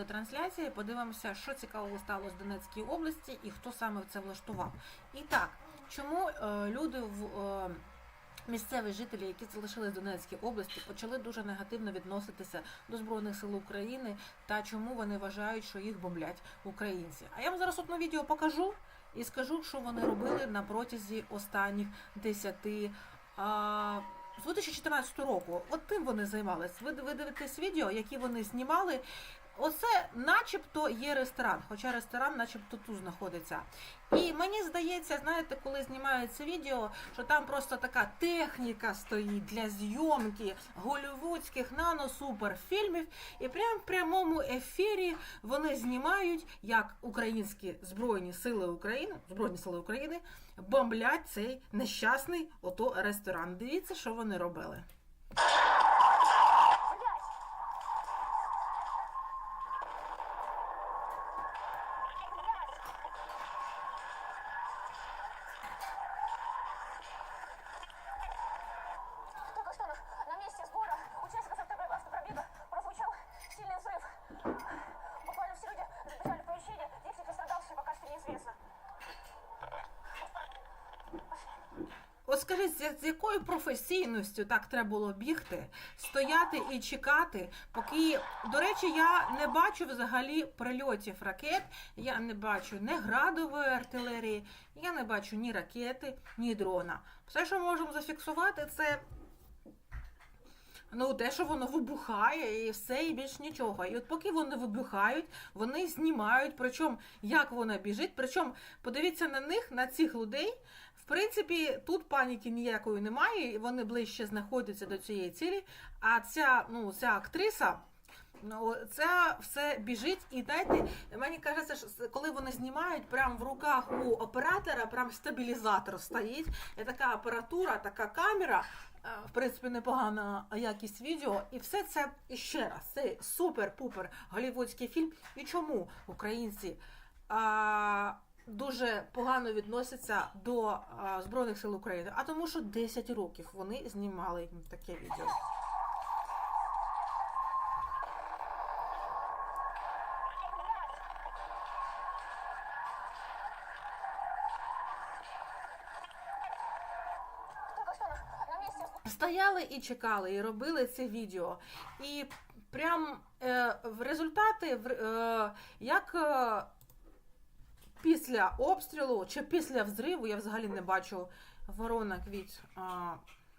до трансляції. Подивимося, що цікавого сталося в Донецькій області і хто саме це влаштував. І так, чому е, люди в. Е, Місцеві жителі, які залишились в Донецькій області, почали дуже негативно відноситися до Збройних сил України та чому вони вважають, що їх бомблять українці. А я вам зараз одне відео покажу і скажу, що вони робили на протязі останніх 10 а, з 2014 року. От тим вони займалися. Ви, ви дивитесь відео, які вони знімали. Оце начебто є ресторан, хоча ресторан начебто тут знаходиться. І мені здається, знаєте, коли знімаються відео, що там просто така техніка стоїть для зйомки голівудських нано-суперфільмів, і прямо в прямому ефірі вони знімають, як українські збройні сили України, збройні сили України бомблять цей нещасний ото ресторан. Дивіться, що вони робили. Скажіть, з якою професійністю так треба було бігти, стояти і чекати, поки, до речі, я не бачу взагалі прильотів ракет, я не бачу ні градової артилерії, я не бачу ні ракети, ні дрона. Все, що можемо зафіксувати, це Ну, те, що воно вибухає, і все, і більш нічого. І от поки вони вибухають, вони знімають, причому як вона біжить. Причому подивіться на них, на цих людей. В принципі, тут паніки ніякої немає, і вони ближче знаходяться до цієї цілі. А ця, ну, ця актриса. Ну, це все біжить, і знаєте, мені кажеться, що коли вони знімають, прям в руках у оператора прям стабілізатор стоїть. І така апаратура, така камера, е, в принципі, непогана якість відео. І все це ще раз, це супер-пупер голівудський фільм. І чому українці а, дуже погано відносяться до а, Збройних сил України? А тому, що 10 років вони знімали таке відео. Стояли і чекали, і робили це відео. І прям е, в результати, в, е, як е, після обстрілу чи після взриву, я взагалі не бачу воронок від е,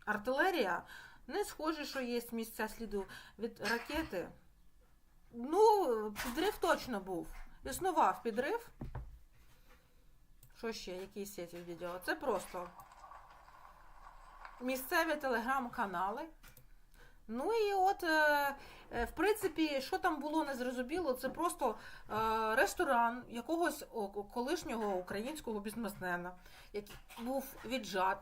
артилерія, не схоже, що є місця сліду від ракети. Ну, підрив точно був. Існував підрив. Що ще? Якісь є ці відео? Це просто місцеві телеграм-канали. Ну і от, е, е, в принципі, що там було незрозуміло, це просто е, ресторан якогось колишнього українського бізнесмена, який був віджат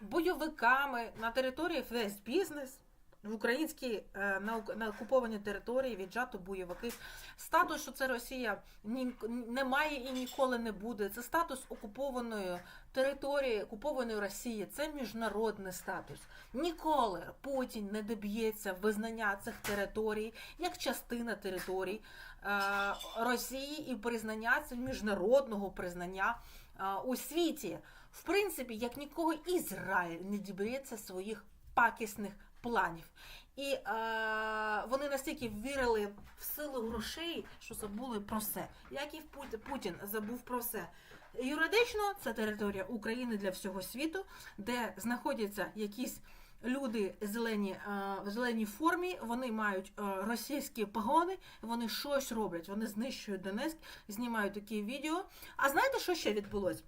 бойовиками на території весь бізнес. В українській е, на, ок- на окупованій території віджато бойовики. Статус, що це Росія ні, немає і ніколи не буде. Це статус окупованої території, окупованої Росії. Це міжнародний статус. Ніколи Путін не доб'ється визнання цих територій як частина територій е, Росії і признання це міжнародного признання е, у світі. В принципі, як нікого Ізраїль не доб'ється своїх пакісних планів. І е, вони настільки вірили в силу грошей, що забули про все. Як і Путін забув про все. Юридично це територія України для всього світу, де знаходяться якісь. Люди зелені е, в зеленій формі, вони мають е, російські погони, вони щось роблять, вони знищують Донецьк, знімають такі відео. А знаєте, що ще відбулось?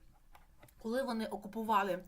Коли вони окупували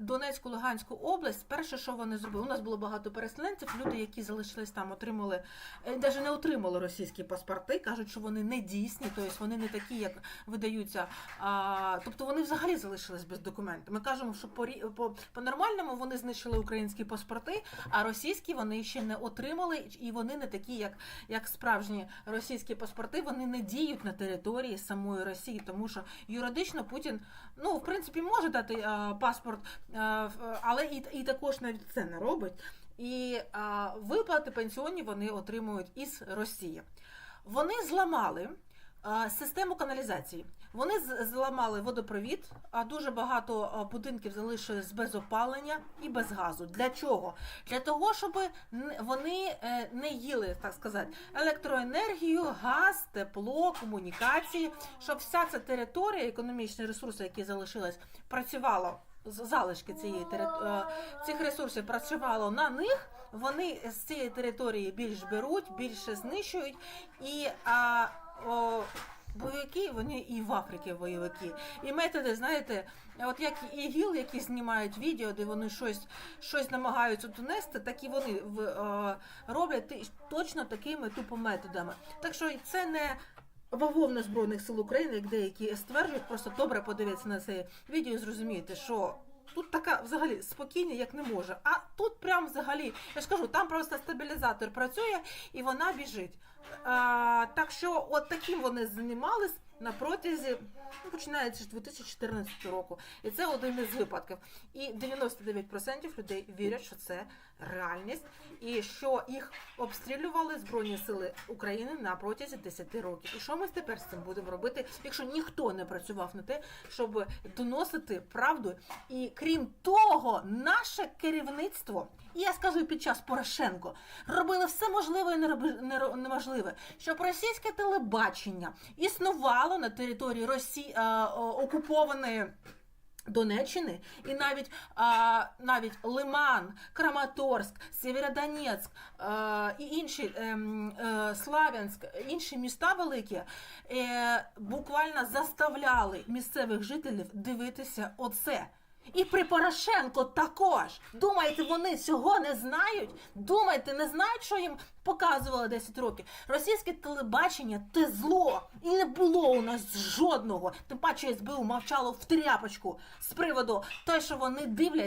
Донецьку Луганську область, перше, що вони зробили, у нас було багато переселенців. Люди, які залишились там, отримали навіть не отримали російські паспорти, кажуть, що вони не дійсні, тобто вони не такі, як видаються. А, тобто вони взагалі залишились без документів. Ми кажемо, що по, по, по нормальному вони знищили українські паспорти, а російські вони ще не отримали, і вони не такі, як, як справжні російські паспорти. Вони не діють на території самої Росії, тому що юридично Путін, ну в принципі, може дати е, паспорт, е, але і, і також навіть це не робить. і а, виплати пенсіонні вони отримують із Росії. Вони зламали а, систему каналізації. Вони зламали водопровід, а дуже багато будинків залишились без опалення і без газу. Для чого? Для того, щоб вони е, не їли, так сказати, електроенергію, газ, тепло, комунікації, щоб вся ця територія, економічні ресурси, які залишились, працювало з- залишки цієї тери- е, цих ресурсів працювало на них. Вони з цієї території більш беруть, більше знищують, і а, о, бойовики вони і в Африці бойовики. І методи, знаєте, от як ІГІЛ, які знімають відео, де вони щось, щось намагаються донести, так і вони в, е, роблять точно такими тупо методами. Так що це не бавовна Збройних сил України, як деякі стверджують, просто добре подивитися на це відео і зрозуміти, що. Тут така взагалі спокійна, як не може. А тут прям взагалі, я ж кажу, там просто стабілізатор працює і вона біжить. А, так що, от таким вони займались на протязі, ну, починаючи з 2014 року. І це один із випадків. І 99% людей вірять, що це реальність, і що їх обстрілювали Збройні сили України на протязі 10 років. І що ми тепер з цим будемо робити, якщо ніхто не працював на те, щоб доносити правду? І крім того, наше керівництво, і я скажу під час Порошенко, робили все можливе і неможливе, щоб російське телебачення існувало на території Росії е, окупованої. Донеччини і навіть а, навіть Лиман, Краматорськ, Сєвєродонецьк е, і інші ем, е, Славянськ, інші міста великі е, буквально заставляли місцевих жителів дивитися оце. І при Порошенко також. Думаєте, вони цього не знають? Думаєте, не знають, що їм показували 10 років? Російське телебачення те зло. І не було у нас жодного. Тим паче СБУ мовчало в тряпочку з приводу того, що вони дивляться.